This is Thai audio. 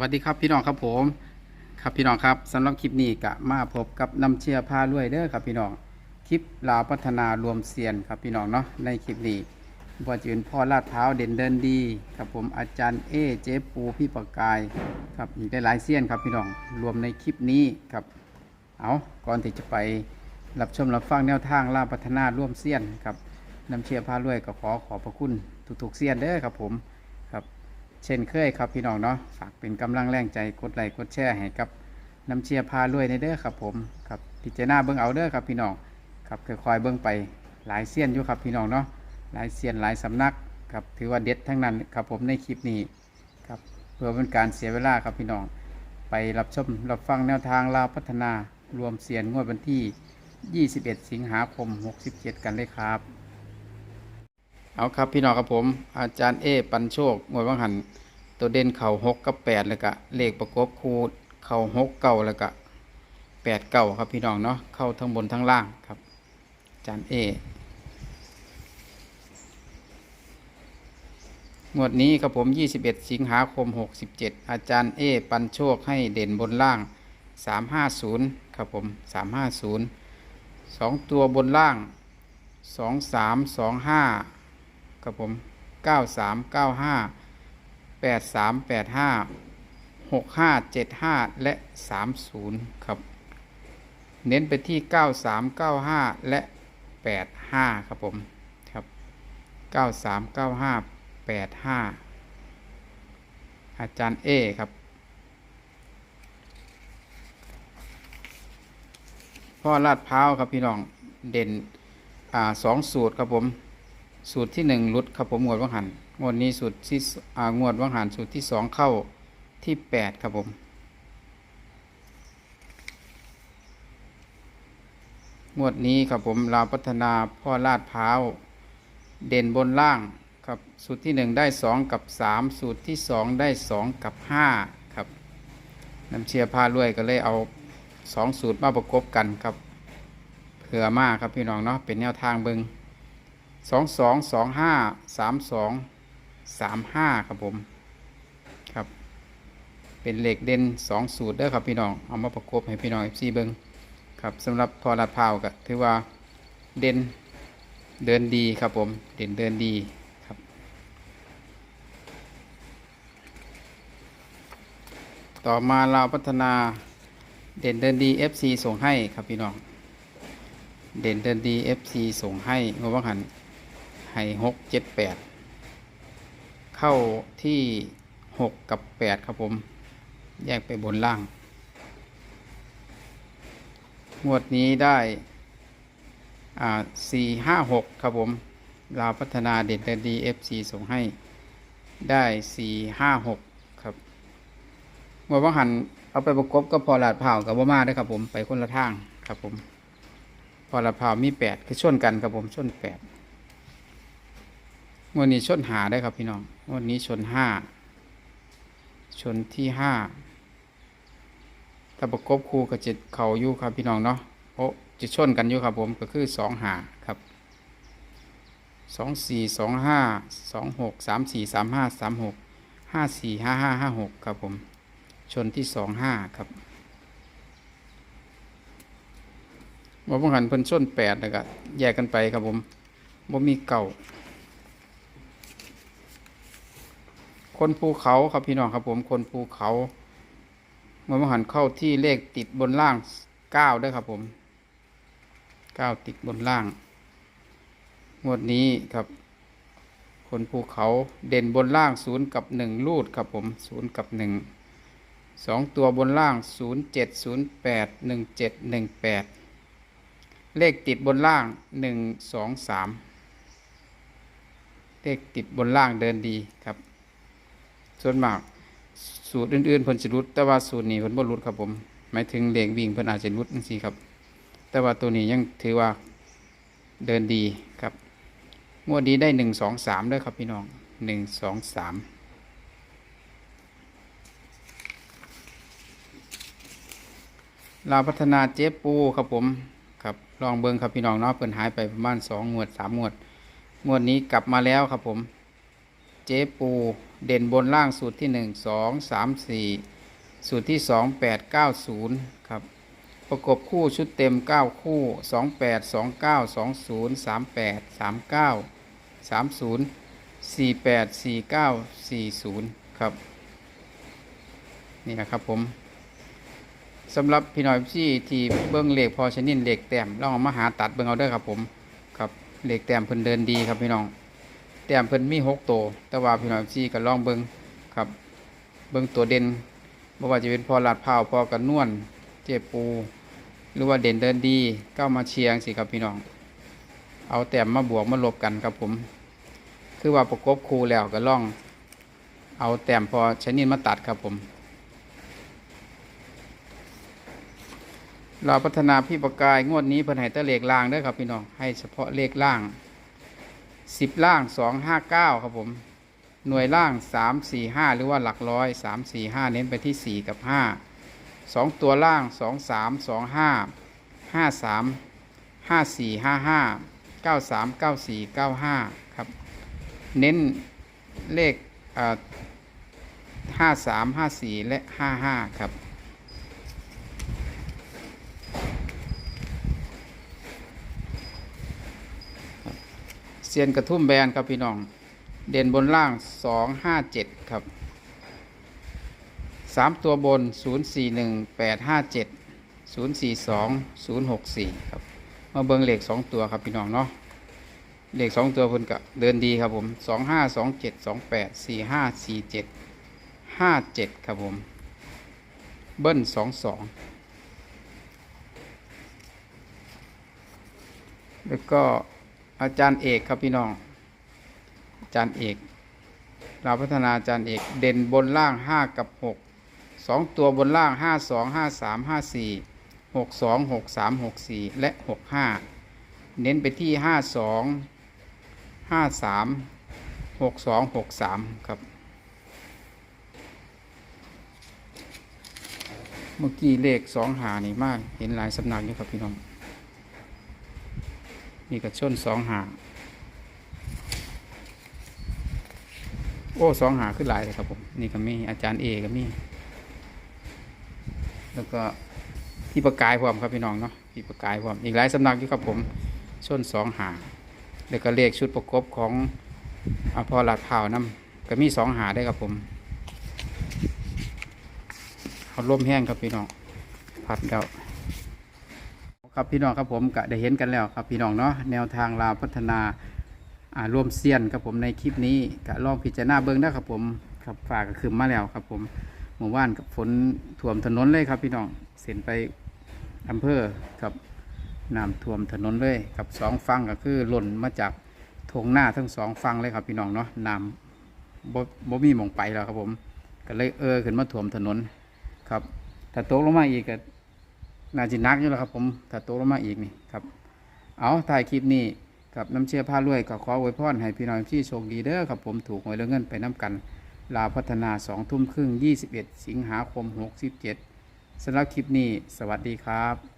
วัสดีครับพี่น้องครับผม ครับพี่น้องครับสำหรับคลิปนี้กะมาพบกับน้ำเชียร์พารวยเด้อครับพี่น้องคลิปลาวพัฒนารวมเซียนครับพี่น้องเนาะในคลิปนี้ว่าจะเป็นพ่อลาดเท้าเด่นเดินดีครับผมอาจารย์เอเจ๊ปูพี่ประกายครับอีกได้หลายเซียนครับพี่น้องรวมในคลิปนี้ครับเอาก่อนที่จะไปรับชมรับฟังแนวทางลาวพัฒนาร่วมเซียนครับน้ำเชียร์พารวยก็ขอขอบพระคุณทุกๆเซียนเด้อครับผม เช่นเคยครับพี่น้องเนาะฝากเป็นกำลังแรงใจกดไลค์กดแชร์ให้กับน้ำเชียร์พารวยในเด้อครับผมครับพิจารณาเบิ้งเอาเด้อครับพี่น้องครับค่อยๆเบิ้งไปหลายเซียนอยู่ครับพี่น้องเนาะหลายเซียนหลายสำนักครับถือว่าเด็ดทั้งนั้นครับผมในคลิปนี้ครับเพื่อเป็นการเสียเวลาครับพี่น้อง ไปรับชมรับฟังแนวทางลาวพัฒนารวมเซียนงวดวันที่ 21 สิงหาคม 67 กันเลยครับ เอาครับพี่น้องครับผม อาจารย์เอ ปันโชคงวดวังหันตัวเด่นเข่าหกกับแปดแล้วก็เลขประกบคูเข่าหกเก่าแล้วก็แปดเก่าครับพี่น้องเนาะเข้าทั้งบนทั้งล่างครับ อาจารย์เองวดนี้ครับผม 21 สิงหาคม 67 อาจารย์เอ ปันโชคให้เด่นบนล่าง 350 ครับผม 350 2 ตัวบนล่าง 2325 ครับผมเก้าสามเก้าห้าแปดสามแปดห้าหกห้าเจ็ดห้าและสามศูนย์ครับ เน้นไปที่เก้าสามเก้าห้าและแปดห้าครับผมครับเก้าสามเก้าห้าแปดห้าอาจารย์เอครับพ่อลาดพร้าวครับพี่น้องเด่นอ่าสองสูตรครับผม สูตรที่หนึ่งลุดครับผมงวดวังหันงวดนี้สูตรที่างวดวังหันสูตรที่สองเข้าที่แปดครับผมงวดนี้ครับผมลาวพัฒนาพ่อลาดพร้าวเด่นบนล่างครับสูตรที่หนึ่งได้สองกับสามสูตรที่สองได้สองกับห้าครับน้ำเชียร์พารวยก็เลยเอาสองสูตรมาประกบกันครับเผื่อมากครับพี่น้องเนาะเป็นแนวทางเบิง สองสองสองห้าสามสองสามห้าครับผมครับ เป็นเหล็กเด่นสองสูตรเด้อครับพี่น้องเอามาประกบให้พี่น้องเอฟซีเบิงครับสำหรับพอลาดพาวก็ถือว่าเด่นเดินดีครับผมเด่นเดินดีครับ ต่อมาเราพัฒนาเด่นเดินดี FC ส่งให้ครับพี่น้อง เด่นเดินดี FC ส่งให้งบวังหัน ให้หกเจ็ดแปดเข้าที่หกกับแปดครับผม แยกไปบนล่าง งวดนี้ได้สี่ห้าหกครับผมลาวพัฒนาเด่นเดินดี FC ส่งให้ได้สี่ห้าหกครับงวดวังหันเอาไปประกบก็พอหลาดเผากับว่ามาได้ครับผมไปคนละทางครับผม พอหละพร้ามีแปดคือช่วนกันครับผมชนแปด วดนี้ชนหาได้ครับพี่น้องงวดนี้ชนห้าชนที่ห้าถ้าประกบคู่กับเจ็ดเขาอยู่ครับพี่น้องเนาะโอ้จะชนกันอยู่ครับผมก็คือสองหาครับสองสี่สองห้าสองหกสามสี่สามห้าสามหกห้าสี่ห้าห้าห้าหกครับผม ชนที่สองห้าครับบ่บังหันเพิ่นส้นแปดแล้วก็แยกกันไปครับผมบ่มีเก่า คนภูเขาครับพี่น้องครับผมคนภูเขาบ่บังหันเข้าที่เลขติดบนล่างเก้าด้วยครับผมเก้าติดบนล่าง งวดนี้ครับ คนภูเขาเด่นบนล่างศูนย์กับหนึ่งลูดครับผมศูนย์กับหนึ่งสองตัวบนล่างศูนย์เจ็ดศูนย์แปดหนึ่งเจ็ดหนึ่งแปดเลขติดบนล่างหนึ่งสองสามเลขติดบนล่างเดินดีครับ ส่วนมากสูตรอื่นๆเพิ่นสิรุด แต่ว่าสูตรนี้เพิ่นบ่รุดครับผมหมายถึงเลขวิ่งเพิ่นอาจจะรุดจังซี่ครับ แต่ว่าตัวนี้ยังถือว่าเดินดีครับงวดนี้ได้หนึ่งสองสามด้วยครับพี่น้องหนึ่งสองสามลาพัฒนาเจ๊ปูครับผมครับลองเบิ้งครับพี่น้องเนาะเพิ่นหายไปประมาณสองงวดสามงวด งวดนี้กลับมาแล้วครับผม เจ๊ปูเด่นบนล่างสูตรที่หนึ่งสองสามสี่สูตรที่สองแปดเก้าศูนย์ครับ ประกบคู่ชุดเต็มเก้าคู่สองแปดสองเก้าสองศูนย์สามแปดสามเก้าสามศูนย์สี่แปดสี่เก้าสี่ศูนย์ครับ นี่นะครับผมสำหรับพี่น้อยพี่ที่เบิ้งเหล็กพอชนินเหล็กแต้มลองมาหาตัดเบิ้งเอาเด้อครับผมครับเหล็กแต้มเพิ่นเดินดีครับพี่น้อง แต้มเพิ่นมีหกตัวแต่ว่าพี่น้อยพี่ก็ลองเบิ้งครับ เบิ้งตัวเด่นบ่ว่าจะเป็นพอลาดพาวพอกันนวลเจ็บปู หรือว่าเด่นเดินดีก็มาเชียงสิครับพี่น้อง เอาแต้มมาบวกมาลบกันครับผม คือว่าประกบคูแล้วก็ล่อง เอาแต้มพอชนิดมาตัดครับผม เราพัฒนาพี่ประกายงวดนี้เพิ่นให้แต่เลขล่างเด้อครับพี่น้องให้เฉพาะเลขล่าง สิบล่างสองห้าเก้าครับผม หน่วยล่างสามสี่ห้าหรือว่าหลักร้อยสามสี่ห้าเน้นไปที่สี่กับห้าสองตัวล่างสองสามสองห้าห้าสามห้าสี่ห้าห้าเก้าสามเก้าสี่เก้าห้าครับ เน้นเลขห้าสามห้าสี่และห้าห้าครับ ซียนกระทุ่มแบนครับพี่น้อง เด่นบนล่างสองห้าเจ็ดครับสามตัวบนศูนย์สี่หนึ่งแปดห้าเจ็ดศูนย์สี่สองศูนย์หกสี่ครับ มาเบิ้งเหล็กสองตัวครับพี่น้องเนาะเหล็กสองตัวเพิ่นกะเดินดีครับผมสองห้าสองเจ็ดสองแปดสี่ห้าสี่เจ็ดห้าเจ็ดครับผม เบิ้ลสองสองแล้วก็ อาจารย์เอกครับพี่น้อง อาจารย์เอก เราพัฒนาอาจารย์เอกเด่นบนล่างห้ากับหกสองตัวบนล่างห้าสองห้าสามห้าสี่หกสองหกสามหกสี่และหกห้าเน้นไปที่ห้าสองห้าสามหกสองหกสามครับ เมื่อกี้เลขสองหานี่มาก เห็นหลายสำนักอยู่ครับพี่น้อง นี่ก็ชนสองหาโอ้สองหาขึ้นหลายเลยครับผม นี่ก็มีอาจารย์เอก็มี แล้วก็พี่ประกายพร้อมครับพี่น้องเนาะพี่ประกายพร้อมอีกหลายสำนักอยู่ครับผมชนสองหาแล้วก็เลขชุดประกบของอภรลาดพร้าวนำก็มีสองหาได้ครับผมเอาล่มแห้งครับพี่น้องผัดแล้ว ครับพี่น้องครับผมก็ได้เห็นกันแล้วครับพี่น้องเนาะแนวทางลาวพัฒนาอ่ารวมเซียนครับผมในคลิปนี้ก็ลองพิจารณาเบิ้งนะครับผมครับฝากก็คืมมาแล้วครับผมหมู่บ้านกับฝนท่วมถนนเลยครับพี่น้องเส้นไปอำเภอกับน้ำท่วมถนนเลยกับสองฝั่งก็คือหล่นมาจากทงหน้าทั้งสองฝั่งเลยครับพี่น้องเนาะน้ำบ่บ่มีหมองไปแล้วครับผม ก็เลยเออขึ้นมาท่วมถนนครับถ้าตกลงมาอีกก็ น่าจะนักอยู่แล้วครับ ผมถ้าโตลงมาอีกนี่ครับ เอาถ่ายคลิปนี้กับน้ำเชื่อผ้ารวยก็ขออวยพรให้พี่น้องที่โชคดีเด้อครับผมถูกหวยเรื่องเงินไปน้ำกัน ลาพัฒนาสองทุ่มครึ่ง21สิงหาคม67สำหรับคลิปนี้ สวัสดีครับ